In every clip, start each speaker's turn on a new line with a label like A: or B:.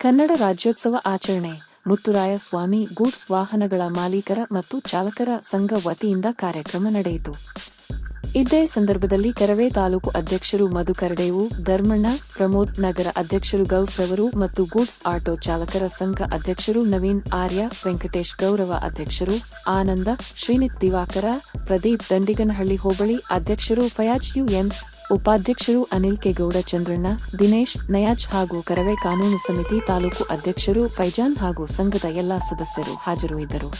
A: ಕನ್ನಡ ರಾಜ್ಯೋತ್ಸವ ಆಚರಣೆ. ಮುತ್ತುರಾಯ ಸ್ವಾಮಿ ಗೂಡ್ಸ್ ವಾಹನಗಳ ಮಾಲೀಕರ ಮತ್ತು ಚಾಲಕರ ಸಂಘ ವತಿಯಿಂದ ಕಾರ್ಯಕ್ರಮ ನಡೆಯಿತು. ಇದೇ ಸಂದರ್ಭದಲ್ಲಿ ಕರವೇ ತಾಲೂಕು ಅಧ್ಯಕ್ಷರು ಮಧು ಕರಡೇವು, ಧರ್ಮಣ್ಣ, ಪ್ರಮೋದ್ ನಗರ ಅಧ್ಯಕ್ಷರು ಗೌಸ್ ರವರು ಮತ್ತು ಗೂಡ್ಸ್ ಆಟೋ ಚಾಲಕರ ಸಂಘ ಅಧ್ಯಕ್ಷರು ನವೀನ್ ಆರ್ಯ, ವೆಂಕಟೇಶ್ ಗೌರವ ಅಧ್ಯಕ್ಷರು ಆನಂದ, ಶ್ರೀನಿತ್ ದಿವಾಕರ, ಪ್ರದೀಪ್ ದಂಡಿಗನಹಳ್ಳಿ ಹೋಬಳಿ ಅಧ್ಯಕ್ಷರು ಫಯಾಜ್ ಯುಎಂ ಉಪಾಧ್ಯಕ್ಷರು ಅನಿಲ್ ಕೆ ಗೌಡ ಚಂದ್ರಣ್ಣ, ದಿನೇಶ್, ನಯಾಜ್ ಹಾಗೂ ಕರವೇ ಕಾನೂನು ಸಮಿತಿ ತಾಲೂಕು ಅಧ್ಯಕ್ಷರು ಫೈಜಾನ್ ಹಾಗೂ ಸಂಘದ ಎಲ್ಲಾ ಸದಸ್ಯರು ಹಾಜರು ಇದ್ದರು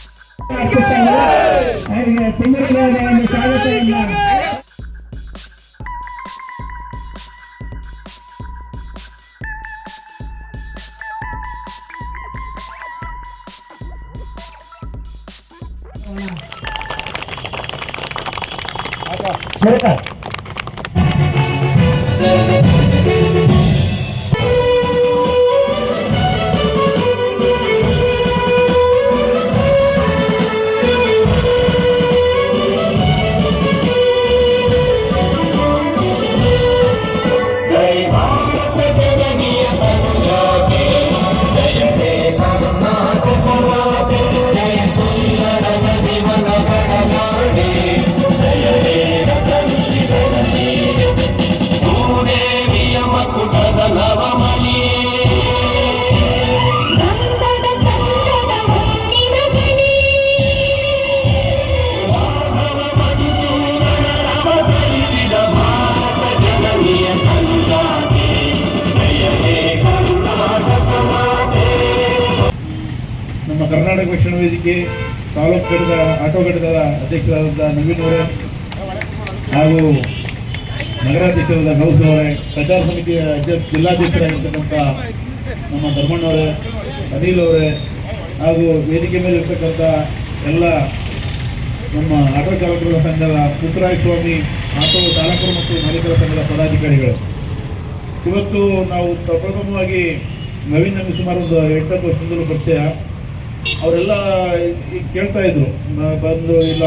B: ಅವರಿಗೆ ತುಂಬಿರುವುದಾದ ಒಂದು ಕರ್ನಾಟಕ ಶಿಕ್ಷಣ ವೇದಿಕೆ ತಾಲೂಕು ಘಟಕದ, ಆಟೋ ಘಟಕದ ಅಧ್ಯಕ್ಷರಾದಂಥ ನವೀನ್ ಅವರೇ ಹಾಗೂ ನಗರಾಧ್ಯಕ್ಷರಾದ ಗೌಸ್ ಅವರೇ, ಪ್ರಚಾರ ಸಮಿತಿಯ ಅಧ್ಯಕ್ಷ, ಜಿಲ್ಲಾಧ್ಯಕ್ಷರಾಗಿರ್ತಕ್ಕಂಥ ನಮ್ಮ ಧರ್ಮಣ್ಣವರೇ ಅನಿಲ್ ಅವರೇ ಹಾಗೂ ವೇದಿಕೆ ಮೇಲೆ ಇರ್ತಕ್ಕಂಥ ಎಲ್ಲ ನಮ್ಮ ಆಟೋ ಚಾಲಕರ ಸಂಘದ ಸ್ವಾಮಿ, ಆಟೋ ಚಾಲಕರು ಮತ್ತು ಮಾಲೀಕರ ಸಂಘದ ಪದಾಧಿಕಾರಿಗಳು. ಇವತ್ತು ನಾವು ಪ್ರಪ್ರಥಮವಾಗಿ ನವೀನ್ ನಮಗೆ ಸುಮಾರು ಒಂದು ಎಂಟತ್ತು ವರ್ಷದಿಂದಲೂ ಪರಿಚಯ. ಅವರೆಲ್ಲ ಕೇಳ್ತಾ ಇದ್ರು. ಬಂದು ಇಲ್ಲ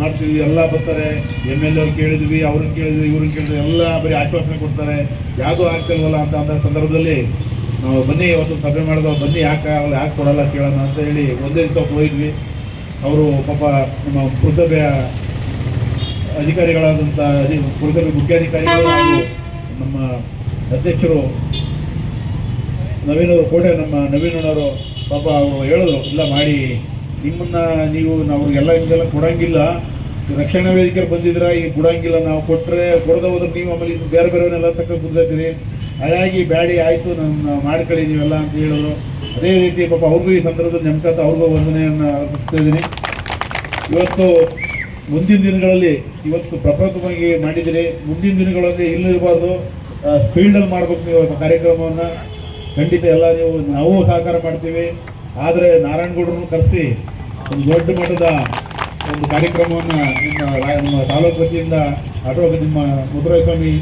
B: ಮಾಡ್ತೀವಿ, ಎಲ್ಲ ಬರ್ತಾರೆ. ಎಂ ಎಲ್ ಅವ್ರು ಕೇಳಿದ್ವಿ, ಅವ್ರನ್ನ ಕೇಳಿದ್ವಿ, ಇವ್ರನ್ನ ಕೇಳಿದ್ವಿ, ಎಲ್ಲ ಬರೀ ಆಶ್ವಾಸನೆ ಕೊಡ್ತಾರೆ. ಯಾವುದೂ ಆಗ್ತಿಲ್ವಲ್ಲ ಅಂತ ಅಂದ ಸಂದರ್ಭದಲ್ಲಿ ನಾವು ಬನ್ನಿ ಒಂದು ಸಭೆ ಮಾಡಿದ ಬನ್ನಿ, ಯಾಕೆ ಆಗಲ್ಲ ಯಾಕೆ ಕೊಡಲ್ಲ ಕೇಳೋಣ ಅಂತ ಹೇಳಿ ಒಂದೇ ದಿವಸ ಹೋಗಿದ್ವಿ. ಅವರು ಪಾಪ ನಮ್ಮ ಪುರಸಭೆಯ ಅಧಿಕಾರಿಗಳಾದಂಥ ಅಧಿ, ಪುರಸಭೆ ಮುಖ್ಯಾಧಿಕಾರಿಗಳು ನಮ್ಮ ಅಧ್ಯಕ್ಷರು ನವೀನ್ ಅವರು, ಕೋಟೆ ನಮ್ಮ ನವೀನವರು ಪಾಪ ಅವರು ಹೇಳಿದ್ರು ಇಲ್ಲ ಮಾಡಿ, ನಿಮ್ಮನ್ನ ನೀವು ಅವ್ರಿಗೆಲ್ಲ ಹಿಂಗೆಲ್ಲ ಕೊಡಂಗಿಲ್ಲ. ರಕ್ಷಣಾ ವೇದಿಕೆಯಲ್ಲಿ ಬಂದಿದ್ರ ಈಗ ಕೊಡಂಗಿಲ್ಲ. ನಾವು ಕೊಟ್ಟರೆ ಕೊಡದೆ ಹೋದ್ರೆ ನೀವು ಆಮೇಲೆ ಇದು ಬೇರೆ ಬೇರೆಯವನ್ನೆಲ್ಲ ತಕ್ಕ ಕುದ್ದಿರಿ ಹಾಗಾಗಿ ಬ್ಯಾಡಿ, ಆಯಿತು ನನ್ನ ಮಾಡ್ಕೊಳ್ಳಿ ನೀವೆಲ್ಲ ಅಂತ ಹೇಳೋದು ಅದೇ ರೀತಿ ಪಾಪ ಅವ್ರಿಗೂ ಈ ಸಂದರ್ಭದಲ್ಲಿ ನೆಮ್ಕತ್ತ ಅವ್ರಿಗೂ ವಂದನೆಯನ್ನು ಅರ್ಪಿಸ್ತಾ ಇದ್ದೀನಿ. ಇವತ್ತು ಮುಂದಿನ ದಿನಗಳಲ್ಲಿ, ಇವತ್ತು ಪ್ರಪ್ರಥಮವಾಗಿ ಮಾಡಿದಿರಿ ಮುಂದಿನ ದಿನಗಳಲ್ಲಿ ಇಲ್ಲಿರಬಾರ್ದು ಫೀಲ್ಡಲ್ಲಿ ಮಾಡ್ಬೇಕು ನೀವು, ಕಾರ್ಯಕ್ರಮವನ್ನು. ಖಂಡಿತ ಎಲ್ಲ ನೀವು, ನಾವು ಸಹಕಾರ ಮಾಡ್ತೀವಿ. ಆದರೆ ನಾರಾಯಣಗೌಡರನ್ನು ಕರೆಸಿ ಒಂದು ದೊಡ್ಡ ಮಟ್ಟದ ಒಂದು ಕಾರ್ಯಕ್ರಮವನ್ನು ನಿಮ್ಮ ನಮ್ಮ ತಾಲೂಕು ವತಿಯಿಂದ ಆಟೋ ನಿಮ್ಮ ಮುದ್ರಾಯ ಸ್ವಾಮಿ